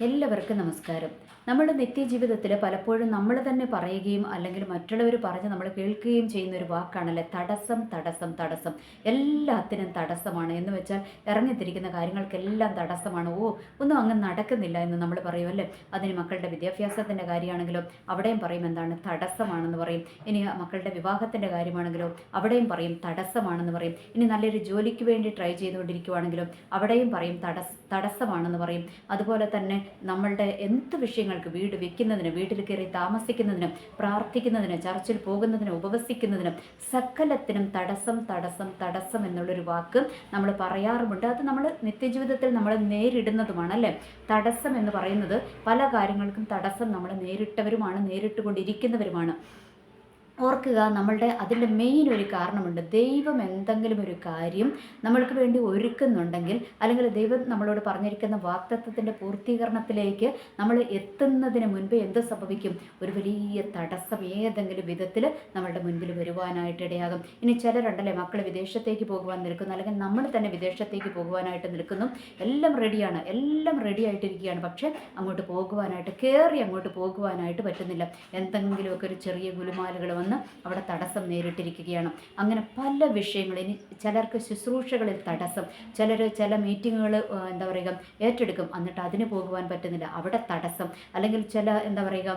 എല്ലാവർക്കും നമസ്കാരം. നമ്മുടെ നിത്യജീവിതത്തിൽ പലപ്പോഴും നമ്മൾ തന്നെ പറയുകയും അല്ലെങ്കിൽ മറ്റുള്ളവർ പറഞ്ഞ് നമ്മൾ കേൾക്കുകയും ചെയ്യുന്ന ഒരു വാക്കാണല്ലേ? തടസ്സം തടസ്സം തടസ്സം. എല്ലാത്തിനും തടസ്സമാണ്. എന്ന് വെച്ചാൽ ഇറങ്ങിത്തിരിക്കുന്ന കാര്യങ്ങൾക്കെല്ലാം തടസ്സമാണ്. ഓ ഒന്നും അങ്ങ് നടക്കുന്നില്ല എന്ന് നമ്മൾ പറയും അല്ലേ? അതിന് മക്കളുടെ വിദ്യാഭ്യാസത്തിന്റെ കാര്യമാണെങ്കിലും അവിടെയും പറയും എന്താണ്? തടസ്സമാണെന്ന് പറയും. ഇനി മക്കളുടെ വിവാഹത്തിന്റെ കാര്യമാണെങ്കിലും അവിടെയും പറയും തടസ്സമാണെന്ന് പറയും. ഇനി നല്ലൊരു ജോലിക്ക് വേണ്ടി ട്രൈ ചെയ്തുകൊണ്ടിരിക്കുവാണെങ്കിലും അവിടെയും പറയും തടസ്സ തടസ്സമാണെന്ന് പറയും. അതുപോലെ തന്നെ നമ്മളുടെ എന്ത് വിഷയങ്ങൾക്ക് വീട് വെക്കുന്നതിന് വീട്ടിൽ കയറി താമസിക്കുന്നതിനും പ്രാർത്ഥിക്കുന്നതിന് ചർച്ചിൽ പോകുന്നതിനും ഉപവസിക്കുന്നതിനും സകലത്തിനും തടസ്സം തടസ്സം തടസ്സം എന്നുള്ളൊരു വാക്ക് നമ്മൾ പറയാറുമുണ്ട്. അത് നമ്മൾ നിത്യജീവിതത്തിൽ നമ്മൾ നേരിടുന്നതുമാണ് അല്ലേ? തടസ്സം എന്ന് പറയുന്നത് പല കാര്യങ്ങൾക്കും തടസ്സം നമ്മൾ നേരിട്ടവരുമാണ് നേരിട്ടുകൊണ്ടിരിക്കുന്നവരുമാണ്. ഓർക്കുക നമ്മളുടെ അതിന്റെ മെയിൻ ഒരു കാരണമുണ്ട്. ദൈവം എന്തെങ്കിലും ഒരു കാര്യം നമ്മൾക്ക് വേണ്ടി ഒരുക്കുന്നുണ്ടെങ്കിൽ അല്ലെങ്കിൽ ദൈവം നമ്മളോട് പറഞ്ഞിരിക്കുന്ന വാക്തത്വത്തിന്റെ പൂർത്തീകരണത്തിലേക്ക് നമ്മൾ എത്തുന്നതിന് മുൻപ് എന്ത് സംഭവിക്കും? ഒരു വലിയ തടസ്സം ഏതെങ്കിലും വിധത്തിൽ നമ്മളുടെ മുൻപിൽ വരുവാനായിട്ട് ഇടയാകും. ഇനി ചിലരുണ്ടല്ലേ മക്കൾ വിദേശത്തേക്ക് പോകുവാൻ നിൽക്കുന്നു അല്ലെങ്കിൽ നമ്മൾ തന്നെ വിദേശത്തേക്ക് പോകുവാനായിട്ട് നിൽക്കുന്നു. എല്ലാം റെഡിയാണ് എല്ലാം റെഡി ആയിട്ടിരിക്കുകയാണ്. പക്ഷേ അങ്ങോട്ട് പോകുവാനായിട്ട് കയറി അങ്ങോട്ട് പോകുവാനായിട്ട് പറ്റുന്നില്ല. എന്തെങ്കിലുമൊക്കെ ഒരു ചെറിയ ഗുലുമാലുകൾ വന്ന് അവിടെ തടസ്സം നേരിട്ടിരിക്കുകയാണ്. അങ്ങനെ പല വിഷയങ്ങൾ ഇനി ചിലർക്ക് ശുശ്രൂഷകളിൽ തടസ്സം ചിലർ ചില മീറ്റിങ്ങുകൾ എന്താ പറയുക ഏറ്റെടുക്കും. എന്നിട്ട് അതിന് പോകുവാൻ പറ്റുന്നില്ല. അവിടെ തടസ്സം. അല്ലെങ്കിൽ ചില എന്താ പറയുക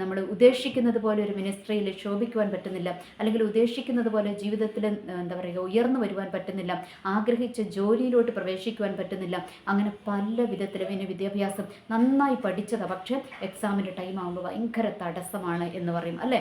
നമ്മൾ ഉദ്ദേശിക്കുന്നത് പോലെ ഒരു മിനിസ്ട്രിയിൽ ശോഭിക്കുവാൻ പറ്റുന്നില്ല. അല്ലെങ്കിൽ ഉദ്ദേശിക്കുന്നത് പോലെ ജീവിതത്തിൽ എന്താ പറയുക ഉയർന്നു വരുവാൻ പറ്റുന്നില്ല. ആഗ്രഹിച്ച ജോലിയിലോട്ട് പ്രവേശിക്കുവാൻ പറ്റുന്നില്ല. അങ്ങനെ പല വിധത്തിലും ഇനി വിദ്യാഭ്യാസം നന്നായി പഠിച്ചതാണ് പക്ഷേ എക്സാമിന്റെ ടൈം ആകുമ്പോൾ ഭയങ്കര തടസ്സമാണ് എന്ന് പറയും. അല്ലേ?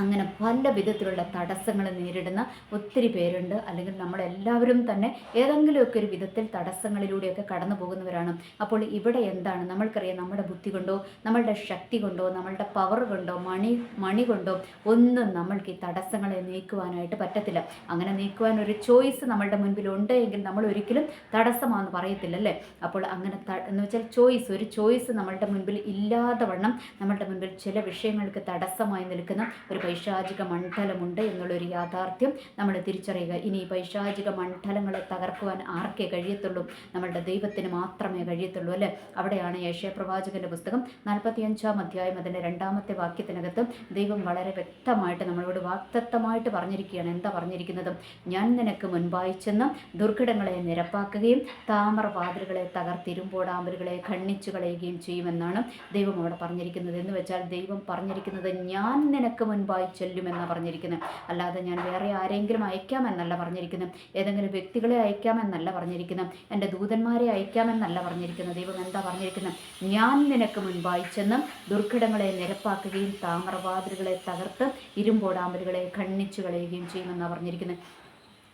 അങ്ങനെ പല വിധത്തിലുള്ള തടസ്സങ്ങൾ നേരിടുന്ന ഒത്തിരി പേരുണ്ട്. അല്ലെങ്കിൽ നമ്മളെല്ലാവരും തന്നെ ഏതെങ്കിലുമൊക്കെ ഒരു വിധത്തിൽ തടസ്സങ്ങളിലൂടെയൊക്കെ കടന്നു പോകുന്നവരാണ്. അപ്പോൾ ഇവിടെ എന്താണ്? നമ്മൾക്കറിയാം നമ്മുടെ ബുദ്ധി കൊണ്ടോ നമ്മളുടെ ശക്തി കൊണ്ടോ നമ്മളുടെ പവർ കൊണ്ടോ മണി മണി കൊണ്ടോ ഒന്നും നമ്മൾക്ക് ഈ തടസ്സങ്ങളെ നീക്കുവാനായിട്ട് പറ്റത്തില്ല. അങ്ങനെ നീക്കുവാൻ ഒരു ചോയ്സ് നമ്മളുടെ മുൻപിലുണ്ട് എങ്കിൽ നമ്മൾ ഒരിക്കലും തടസ്സമാണെന്ന് പറയത്തില്ല അല്ലേ? അപ്പോൾ അങ്ങനെ എന്ന് വെച്ചാൽ ചോയ്സ് ഒരു ചോയ്സ് നമ്മളുടെ മുൻപിൽ ഇല്ലാതെ വണ്ണം നമ്മളുടെ മുൻപിൽ ചില വിഷയങ്ങൾക്ക് തടസ്സമായി നിൽക്കുന്ന ഒരു പൈശാചിക മണ്ഡലമുണ്ട് എന്നുള്ളൊരു യാഥാർത്ഥ്യം നമ്മൾ തിരിച്ചറിയുക. ഇനി പൈശാചിക മണ്ഡലങ്ങളെ തകർക്കുവാൻ ആർക്കേ കഴിയത്തുള്ളൂ? നമ്മളുടെ ദൈവത്തിന് മാത്രമേ കഴിയത്തുള്ളൂ അല്ലേ? അവിടെയാണ് യേശയപ്രവാചകന്റെ പുസ്തകം നാൽപ്പത്തിയഞ്ചാം അധ്യായം അതിന്റെ രണ്ടാമത്തെ വാക്യത്തിനകത്ത് ദൈവം വളരെ വ്യക്തമായിട്ട് നമ്മളോട് വാക്തത്വമായിട്ട് പറഞ്ഞിരിക്കുകയാണ്. എന്താ പറഞ്ഞിരിക്കുന്നത്? ഞാൻ നിനക്ക് മുൻപായി ചെന്ന് ദുർഘടങ്ങളെ നിരപ്പാക്കുകയും താമര വാതിലുകളെ തകർത്തിരുമ്പോടാമ്പലുകളെ ഖണ്ണിച്ചു കളയുകയും ചെയ്യുമെന്നാണ് ദൈവം അവിടെ പറഞ്ഞിരിക്കുന്നത്. എന്ന് വെച്ചാൽ ദൈവം പറഞ്ഞിരിക്കുന്നത് ഞാൻ നിനക്ക് മുൻപായി ചെല്ലുമെന്നാണ് പറഞ്ഞിരിക്കുന്നത് അല്ലാതെ ഞാൻ വേറെ ആരെങ്കിലും അയക്കാമെന്നല്ല പറഞ്ഞിരിക്കുന്നത് ഏതെങ്കിലും വ്യക്തികളെ അയക്കാമെന്നല്ല പറഞ്ഞിരിക്കുന്നത് എന്റെ ദൂതന്മാരെ അയക്കാമെന്നല്ല പറഞ്ഞിരിക്കുന്നത് ദൈവം എന്താ പറഞ്ഞിരിക്കുന്നത് ഞാൻ നിനക്ക് മുൻപായി ചെന്ന് ദുർഘടങ്ങളെ നിരപ്പാക്കുകയും താമരവാതിലുകളെ തകർത്ത് ഇരുമ്പോടാമ്പലുകളെ ഖണ്ണിച്ചു കളയുകയും ചെയ്യുമെന്നാണ് പറഞ്ഞിരിക്കുന്നത്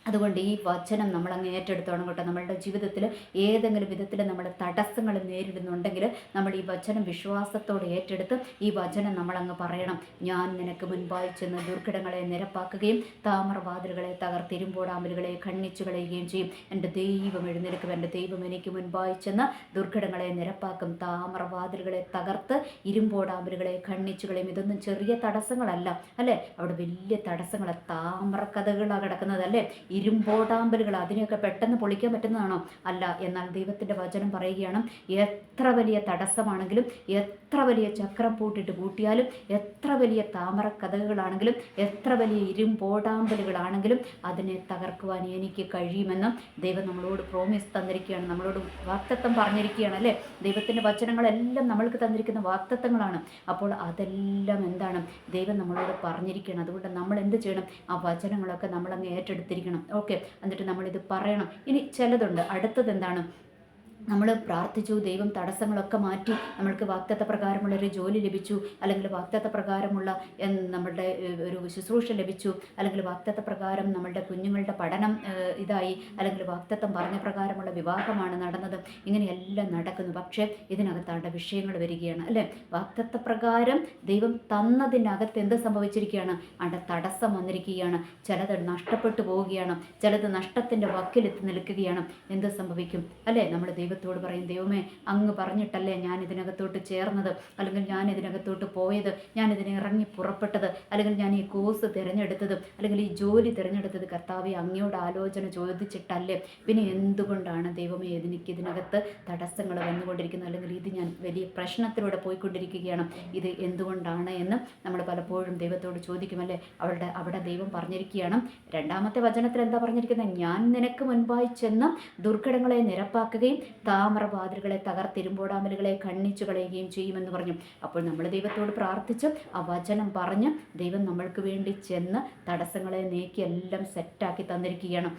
അതുകൊണ്ട് ഈ വചനം നമ്മൾ അങ്ങ് ഏറ്റെടുത്തോണം കേട്ടോ. നമ്മളുടെ ജീവിതത്തിൽ ഏതെങ്കിലും വിധത്തിൽ നമ്മൾ തടസ്സങ്ങൾ നേരിടുന്നുണ്ടെങ്കിൽ നമ്മൾ ഈ വചനം വിശ്വാസത്തോടെ ഏറ്റെടുത്ത് ഈ വചനം നമ്മളങ്ങ് പറയണം. ഞാൻ നിനക്ക് മുൻപായി ചെന്ന് ദുർഘടങ്ങളെ നിരപ്പാക്കുകയും താമരവാതിലുകളെ തകർത്തിരുമ്പോടാമ്പലുകളെ ഖണ്ണിച്ചു കളയുകയും ചെയ്യും. എന്റെ ദൈവം എഴുന്നേൽക്കും. എന്റെ ദൈവം എനിക്ക് മുൻപായി ചെന്ന് ദുർഘടങ്ങളെ നിരപ്പാക്കും. താമരവാതിലുകളെ തകർത്ത് ഇരുമ്പോടാമ്പലുകളെ ഖണ്ണിച്ചു കളയും. ഇതൊന്നും ചെറിയ തടസ്സങ്ങളല്ല അല്ലേ? അവിടെ വലിയ തടസ്സങ്ങൾ താമ്രക്കഥകളാണ് കഥകളാണ് കിടക്കുന്നത് അല്ലേ? ഇരുമ്പോടാമ്പലുകൾ അതിനെയൊക്കെ പെട്ടെന്ന് പൊളിക്കാൻ പറ്റുന്നതാണോ? അല്ല. എന്നാൽ ദൈവത്തിന്റെ വചനം പറയുകയാണ് എത്ര വലിയ തടസ്സമാണെങ്കിലും എത്ര വലിയ ചക്രം പൂട്ടിട്ട് പൂട്ടിയാലും എത്ര വലിയ താമര കഥകളാണെങ്കിലും എത്ര വലിയ ഇരുമ്പോടാമ്പലുകളാണെങ്കിലും അതിനെ തകർക്കുവാൻ എനിക്ക് കഴിയുമെന്നും ദൈവം നമ്മളോട് പ്രോമിസ് തന്നിരിക്കുകയാണ്. നമ്മളോട് വാക്തത്വം പറഞ്ഞിരിക്കുകയാണ് അല്ലേ? ദൈവത്തിന്റെ വചനങ്ങളെല്ലാം നമ്മൾക്ക് തന്നിരിക്കുന്ന വാക്തത്വങ്ങളാണ്. അപ്പോൾ അതെല്ലാം എന്താണ്? ദൈവം നമ്മളോട് പറഞ്ഞിരിക്കുകയാണ്. അതുകൊണ്ട് നമ്മൾ എന്ത് ചെയ്യണം? ആ വചനങ്ങളൊക്കെ നമ്മളങ്ങ് ഏറ്റെടുത്തിരിക്കണം. ഓക്കെ. എന്നിട്ട് നമ്മളിത് പറയണം. ഇനി ചിലതുണ്ട്. അടുത്തത് എന്താണ്? നമ്മൾ പ്രാർത്ഥിച്ചു ദൈവം തടസ്സങ്ങളൊക്കെ മാറ്റി നമ്മൾക്ക് വാക്തത്വ പ്രകാരമുള്ള ഒരു ജോലി ലഭിച്ചു അല്ലെങ്കിൽ വാക്തത്വ പ്രകാരമുള്ള നമ്മളുടെ ഒരു ശുശ്രൂഷ ലഭിച്ചു അല്ലെങ്കിൽ വാക്തത്വ പ്രകാരം നമ്മളുടെ കുഞ്ഞുങ്ങളുടെ പഠനം ഇതായി അല്ലെങ്കിൽ വാക്തത്വം പറഞ്ഞ പ്രകാരമുള്ള വിവാഹമാണ് നടന്നത്. ഇങ്ങനെയെല്ലാം നടക്കുന്നു. പക്ഷേ ഇതിനകത്താണ്ട് വിഷയങ്ങൾ വരികയാണ്. അല്ലേ? വാക്തത്വ പ്രകാരം ദൈവം തന്നതിനകത്ത് എന്ത് സംഭവിച്ചിരിക്കുകയാണ്? അവിടെ തടസ്സം വന്നിരിക്കുകയാണ്. ചിലത് നഷ്ടപ്പെട്ടു പോവുകയാണ്. ചിലത് നഷ്ടത്തിന്റെ വക്കിലെത്തി നിൽക്കുകയാണ്. എന്ത് സംഭവിക്കും? അല്ലേ? നമ്മൾ ദൈവത്തോട് ദൈവത്തോട് പറയും ദൈവമേ അങ്ങ് പറഞ്ഞിട്ടല്ലേ ഞാൻ ഇതിനകത്തോട്ട് ചേർന്നത്? അല്ലെങ്കിൽ ഞാൻ ഇതിനകത്തോട്ട് പോയത്? ഞാൻ ഇതിനെ ഇറങ്ങി പുറപ്പെട്ടത്? അല്ലെങ്കിൽ ഞാൻ ഈ കോഴ്സ് തിരഞ്ഞെടുത്തത്? അല്ലെങ്കിൽ ഈ ജോലി തിരഞ്ഞെടുത്തത്? കർത്താവെ അങ്ങയോട് ആലോചന ചോദിച്ചിട്ടല്ലേ? പിന്നെ എന്തുകൊണ്ടാണ് ദൈവമേ എനിക്ക് ഇതിനകത്ത് തടസ്സങ്ങൾ വന്നുകൊണ്ടിരിക്കുന്നത്? അല്ലെങ്കിൽ ഇത് ഞാൻ വലിയ പ്രശ്നത്തിലൂടെ പോയിക്കൊണ്ടിരിക്കുകയാണ്. ഇത് എന്തുകൊണ്ടാണ് എന്ന് നമ്മൾ പലപ്പോഴും ദൈവത്തോട് ചോദിക്കുമല്ലേ? അവളുടെ അവിടെ ദൈവം പറഞ്ഞിരിക്കുകയാണ്. രണ്ടാമത്തെ വചനത്തിൽ എന്താ പറഞ്ഞിരിക്കുന്നത്? ഞാൻ നിനക്ക് മുൻപായി ചെന്ന് ദുർഘടങ്ങളെ നിരപ്പാക്കുകയും താമരവാതിലുകളെ തകർത്തിരുമ്പോടാമലുകളെ കണ്ണിച്ചു കളയുകയും ചെയ്യുമെന്ന് പറഞ്ഞു. അപ്പോൾ നമ്മൾ ദൈവത്തോട് പ്രാർത്ഥിച്ച് ആ വചനം പറഞ്ഞ് ദൈവം നമ്മൾക്ക് വേണ്ടി ചെന്ന് തടസ്സങ്ങളെ നീക്കി എല്ലാം സെറ്റാക്കി തന്നിരിക്കുകയാണ്.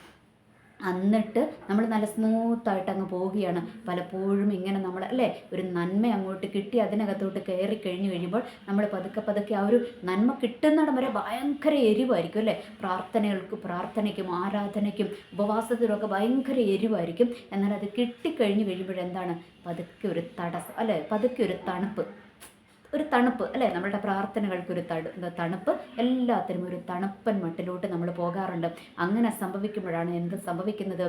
എന്നിട്ട് നമ്മൾ നല്ല സ്മൂത്തായിട്ട് അങ്ങ് പോവുകയാണ്. പലപ്പോഴും ഇങ്ങനെ നമ്മൾ അല്ലേ? ഒരു നന്മ അങ്ങോട്ട് കിട്ടി അതിനകത്തോട്ട് കയറി കഴിഞ്ഞു കഴിയുമ്പോൾ നമ്മൾ പതുക്കെ പതുക്കെ ആ ഒരു നന്മ കിട്ടുന്നിടം വരെ ഭയങ്കര എരിവായിരിക്കും അല്ലേ? പ്രാർത്ഥനകൾക്ക് പ്രാർത്ഥനയ്ക്കും ആരാധനയ്ക്കും ഉപവാസത്തിനുമൊക്കെ ഭയങ്കര എരിവായിരിക്കും. എന്നാൽ അത് കിട്ടിക്കഴിഞ്ഞു കഴിയുമ്പോഴെന്താണ് പതുക്കെ ഒരു തടസ്സം അല്ലേ? പതുക്കെ ഒരു തണുപ്പ്. ഒരു തണുപ്പ് അല്ലേ? നമ്മളുടെ പ്രാർത്ഥനകൾക്കൊരു തണു തണുപ്പ് എല്ലാത്തിനും ഒരു തണുപ്പൻ മട്ടിലോട്ട് നമ്മൾ പോകാറുണ്ട്. അങ്ങനെ സംഭവിക്കുമ്പോഴാണ് എന്ത് സംഭവിക്കുന്നത്?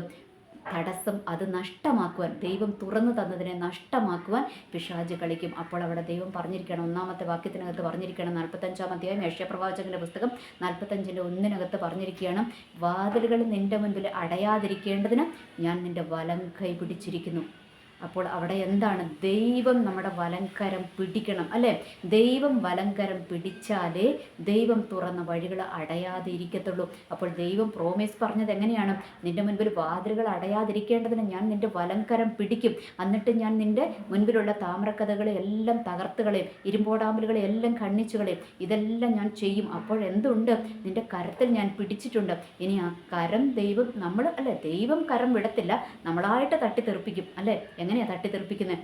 തടസ്സം അത് നഷ്ടമാക്കുവാൻ ദൈവം തുറന്നു തന്നതിനെ നഷ്ടമാക്കുവാൻ പിശാജ് കളിക്കും. അപ്പോൾ അവിടെ ദൈവം പറഞ്ഞിരിക്കണം ഒന്നാമത്തെ വാക്യത്തിനകത്ത് പറഞ്ഞിരിക്കണം നാൽപ്പത്തഞ്ചാം അധ്യായം യക്ഷപ്രവാചകന്റെ പുസ്തകം നാൽപ്പത്തഞ്ചിന്റെ ഒന്നിനകത്ത് പറഞ്ഞിരിക്കുകയാണ് വാതിലുകൾ നിന്റെ മുൻപിൽ അടയാതിരിക്കേണ്ടതിന് ഞാൻ നിന്റെ വലം കൈ പിടിച്ചിരിക്കുന്നു. അപ്പോൾ അവിടെ എന്താണ്? ദൈവം നമ്മുടെ വലങ്കരം പിടിക്കണം അല്ലേ? ദൈവം വലങ്കരം പിടിച്ചാലേ ദൈവം തുറന്ന വഴികൾ അടയാതെ ഇരിക്കത്തുള്ളൂ. അപ്പോൾ ദൈവം പ്രോമിസ് പറഞ്ഞത് എങ്ങനെയാണ്? നിന്റെ മുൻപിൽ വാതിലുകൾ അടയാതിരിക്കേണ്ടതിന് ഞാൻ നിന്റെ വലങ്കരം പിടിക്കും. എന്നിട്ട് ഞാൻ നിന്റെ മുൻപിലുള്ള താമ്രക്കഥകളെ എല്ലാം തകർത്തുകളെയും ഇരുമ്പോടാമ്പലുകളെ എല്ലാം കണ്ണിച്ചുകളെയും ഇതെല്ലാം ഞാൻ ചെയ്യും. അപ്പോൾ എന്തുണ്ട്? നിന്റെ കരത്തിൽ ഞാൻ പിടിച്ചിട്ടുണ്ട്. ഇനി ആ കരം ദൈവം നമ്മൾ അല്ലേ? ദൈവം കരം വിടത്തില്ല. നമ്മളായിട്ട് തട്ടി തെറിപ്പിക്കും അല്ലേ എങ്ങനെയാണ് തട്ടിത്തെറിപ്പിക്കുന്നത്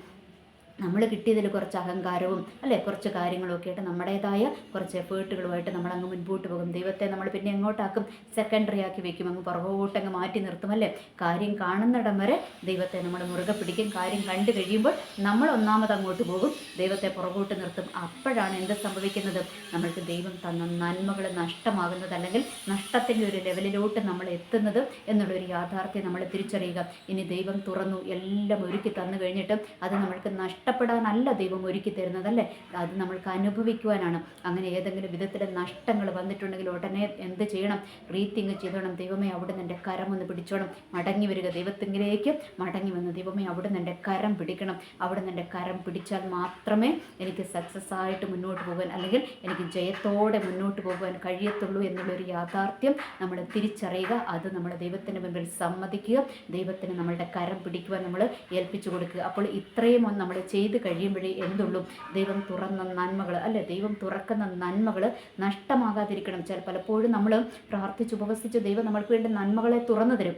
നമ്മൾ കിട്ടിയതിൽ കുറച്ച് അഹങ്കാരവും അല്ലേ? കുറച്ച് കാര്യങ്ങളൊക്കെ ആയിട്ട് നമ്മുടേതായ കുറച്ച് എഫേർട്ടുകളുമായിട്ട് നമ്മൾ അങ്ങ് മുൻപോട്ട് പോകും. ദൈവത്തെ നമ്മൾ പിന്നെ എങ്ങോട്ടാക്കും? സെക്കൻഡറി ആക്കി വെക്കും. അങ്ങ് പുറകോട്ട് അങ്ങ് മാറ്റി നിർത്തും അല്ലേ? കാര്യം കാണുന്നിടം വരെ ദൈവത്തെ നമ്മൾ മുറുകെ പിടിക്കും. കാര്യം കണ്ടു കഴിയുമ്പോൾ നമ്മൾ ഒന്നാമത് അങ്ങോട്ട് പോകും. ദൈവത്തെ പുറകോട്ട് നിർത്തും. അപ്പോഴാണ് എന്ത് സംഭവിക്കുന്നത്? നമ്മൾക്ക് ദൈവം തന്ന നന്മകൾ നഷ്ടമാകുന്നത് അല്ലെങ്കിൽ നഷ്ടത്തിന്റെ ഒരു ലെവലിലോട്ട് നമ്മൾ എത്തുന്നത് എന്നുള്ളൊരു യാഥാർത്ഥ്യം നമ്മൾ തിരിച്ചറിയുക. ഇനി ദൈവം തുറന്നു എല്ലാം ഒരുക്കി തന്നു കഴിഞ്ഞിട്ട് അത് നമ്മൾക്ക് നഷ്ട നഷ്ടപ്പെടാനല്ല ദൈവം ഒരുക്കി തരുന്നതല്ലേ? അത് നമ്മൾക്ക് അനുഭവിക്കുവാനാണ്. അങ്ങനെ ഏതെങ്കിലും വിധത്തിൽ നഷ്ടങ്ങൾ വന്നിട്ടുണ്ടെങ്കിൽ ഉടനെ എന്ത് ചെയ്യണം? റീത്തിങ് ചെയ്തോണം. ദൈവമേ അവിടെ എന്റെ കരം ഒന്ന് പിടിച്ചോണം. മടങ്ങി വരിക. ദൈവത്തിങ്കിലേക്ക് മടങ്ങി വന്ന് ദൈവമേ അവിടെ എന്റെ കരം പിടിക്കണം. അവിടെ എന്റെ കരം പിടിച്ചാൽ മാത്രമേ എനിക്ക് സക്സസ് ആയിട്ട് മുന്നോട്ട് പോകാൻ അല്ലെങ്കിൽ എനിക്ക് ജയത്തോടെ മുന്നോട്ട് പോകാൻ കഴിയത്തുള്ളൂ എന്നുള്ളൊരു യാഥാർത്ഥ്യം നമ്മൾ തിരിച്ചറിയുക. അത് നമ്മൾ ദൈവത്തിന്റെ മുമ്പിൽ സമ്മതിക്കുക. ദൈവത്തിന് നമ്മളുടെ കരം പിടിക്കുവാൻ നമ്മൾ ഏൽപ്പിച്ചു കൊടുക്കുക. അപ്പോൾ ഇത്രയും നമ്മൾ ചെയ്ത് കഴിയുമ്പോഴേ എന്തുള്ളൂ? ദൈവം തുറന്ന നന്മകൾ അല്ലെ? ദൈവം തുറക്കുന്ന നന്മകൾ നഷ്ടമാകാതിരിക്കണം. ചില പലപ്പോഴും നമ്മൾ പ്രാർത്ഥിച്ച് ഉപവസിച്ച് ദൈവം നമ്മൾക്ക് വേണ്ടി നന്മകളെ തുറന്നു തരും.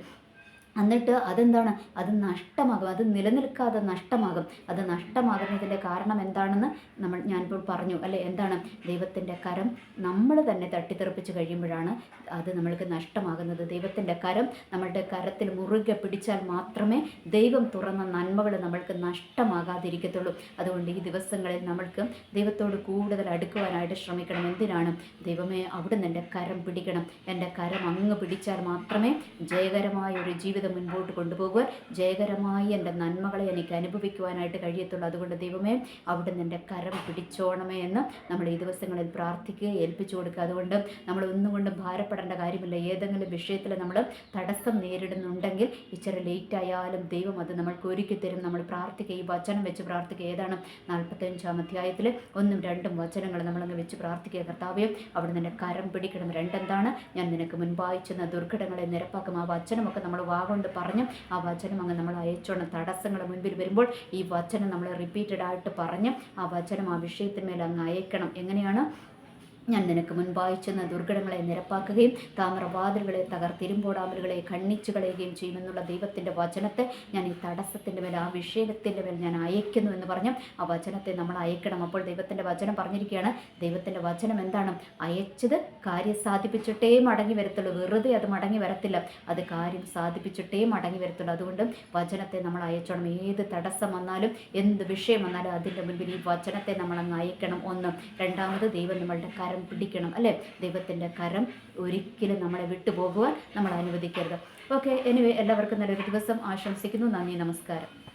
എന്നിട്ട് അതെന്താണ്? അത് നഷ്ടമാകും. അത് നിലനിൽക്കാതെ നഷ്ടമാകും. അത് നഷ്ടമാകുന്നതിന്റെ കാരണം എന്താണെന്ന് നമ്മൾ ഞാനിപ്പോൾ പറഞ്ഞു. അല്ലെ? എന്താണ്? ദൈവത്തിന്റെ കരം നമ്മൾ തന്നെ തട്ടിത്തെറിപ്പിച്ച് കഴിയുമ്പോഴാണ് അത് നമ്മൾക്ക് നഷ്ടമാകുന്നത്. ദൈവത്തിന്റെ കരം നമ്മളുടെ കരത്തിൽ മുറുകെ പിടിച്ചാൽ മാത്രമേ ദൈവം തുറന്ന നന്മകൾ നമ്മൾക്ക് നഷ്ടമാകാതിരിക്കത്തുള്ളൂ. അതുകൊണ്ട് ഈ ദിവസങ്ങളിൽ നമ്മൾക്ക് ദൈവത്തോട് കൂടുതൽ അടുക്കുവാനായിട്ട് ശ്രമിക്കണം. എന്തിനാണ്? ദൈവമേ അവിടുന്ന് എന്റെ കരം പിടിക്കണം. എന്റെ കരം അങ്ങ് പിടിച്ചാൽ മാത്രമേ ജയകരമായ ഒരു ജീവിതം ജീവിതം മുൻപോട്ട് കൊണ്ടുപോകുവാൻ ജയകരമായി എന്റെ നന്മകളെ എനിക്ക് അനുഭവിക്കുവാനായിട്ട് കഴിയത്തുള്ളൂ. അതുകൊണ്ട് ദൈവമേ അവിടെ എന്റെ കരം പിടിച്ചോണമേ എന്ന് നമ്മൾ ഈ ദിവസങ്ങളിൽ പ്രാർത്ഥിക്കുക ഏൽപ്പിച്ചു കൊടുക്കുക. അതുകൊണ്ട് നമ്മൾ ഒന്നും കൊണ്ടും ഭാരപ്പെടേണ്ട കാര്യമില്ല. ഏതെങ്കിലും വിഷയത്തിൽ നമ്മൾ തടസ്സം നേരിടുന്നുണ്ടെങ്കിൽ ഇച്ചിരി ലേറ്റ് ആയാലും ദൈവം അത് നമ്മൾക്ക് ഒരുക്കി തരും. നമ്മൾ പ്രാർത്ഥിക്കുക ഈ വചനം വെച്ച് പ്രാർത്ഥിക്കുക. ഏതാണ് നാൽപ്പത്തഞ്ചാം അധ്യായത്തിൽ ഒന്നും രണ്ടും വചനങ്ങൾ നമ്മളങ്ങ് വെച്ച് പ്രാർത്ഥിക്കുക. കർത്താവേ അവിടെ നിന്റെ കരം പിടിക്കണം. രണ്ടെന്താണ്? ഞാൻ നിനക്ക് മുൻപായി ചെന്ന ദുർഘടങ്ങളെ നിരപ്പാക്കും. ആ വചനമൊക്കെ നമ്മൾ വാഗം കൊണ്ട് പറഞ്ഞ് ആ വചനം അങ്ങ് നമ്മൾ അയച്ചോണം. തടസ്സങ്ങൾ മുൻപിൽ വരുമ്പോൾ ഈ വചനം നമ്മൾ റിപ്പീറ്റഡ് ആയിട്ട് പറഞ്ഞ് ആ വചനം ആ വിഷയത്തിന്മേൽ അങ്ങ് അയക്കണം. എങ്ങനെയാണ്? ഞാൻ നിനക്ക് മുൻപായി ചെന്ന ദുർഘടങ്ങളെ നിരപ്പാക്കുകയും താമരവാതിലുകളെ തകർത്തിരുമ്പോടാമലുകളെ ഖണ്ണിച്ചു കളയുകയും ചെയ്യുമെന്നുള്ള ദൈവത്തിന്റെ വചനത്തെ ഞാൻ ഈ തടസ്സത്തിന്റെ മേൽ ആ വിഷയത്തിന്റെ മേൽ ഞാൻ അയക്കുന്നു എന്ന് പറഞ്ഞു ആ വചനത്തെ നമ്മൾ അയക്കണം. അപ്പോൾ ദൈവത്തിന്റെ വചനം പറഞ്ഞിരിക്കുകയാണ്. ദൈവത്തിന്റെ വചനം എന്താണ്? അയച്ചത് കാര്യം സാധിപ്പിച്ചിട്ടേ മടങ്ങി വരത്തുള്ളൂ. വെറുതെ അത് മടങ്ങി വരത്തില്ല. അത് കാര്യം സാധിപ്പിച്ചിട്ടേ മടങ്ങി വരത്തുള്ളൂ. അതുകൊണ്ട് വചനത്തെ നമ്മൾ അയച്ചോണം. ഏത് തടസ്സം വന്നാലും എന്ത് വിഷയം വന്നാലും അതിന്റെ മുൻപിൽ ഈ വചനത്തെ നമ്മൾ അങ്ങ് അയക്കണം. ഒന്ന്. രണ്ടാമത് ദൈവം നമ്മളുടെ കരം കരം പിടിക്കണം അല്ലേ? ദൈവത്തിന്റെ കരം ഒരിക്കലും നമ്മളെ വിട്ടുപോകുവാൻ നമ്മൾ അനുവദിക്കരുത്. ഓക്കെ എനിവേ എല്ലാവർക്കും നല്ലൊരു ദിവസം. ആശംസിക്കുന്നു. നന്ദി നമസ്കാരം.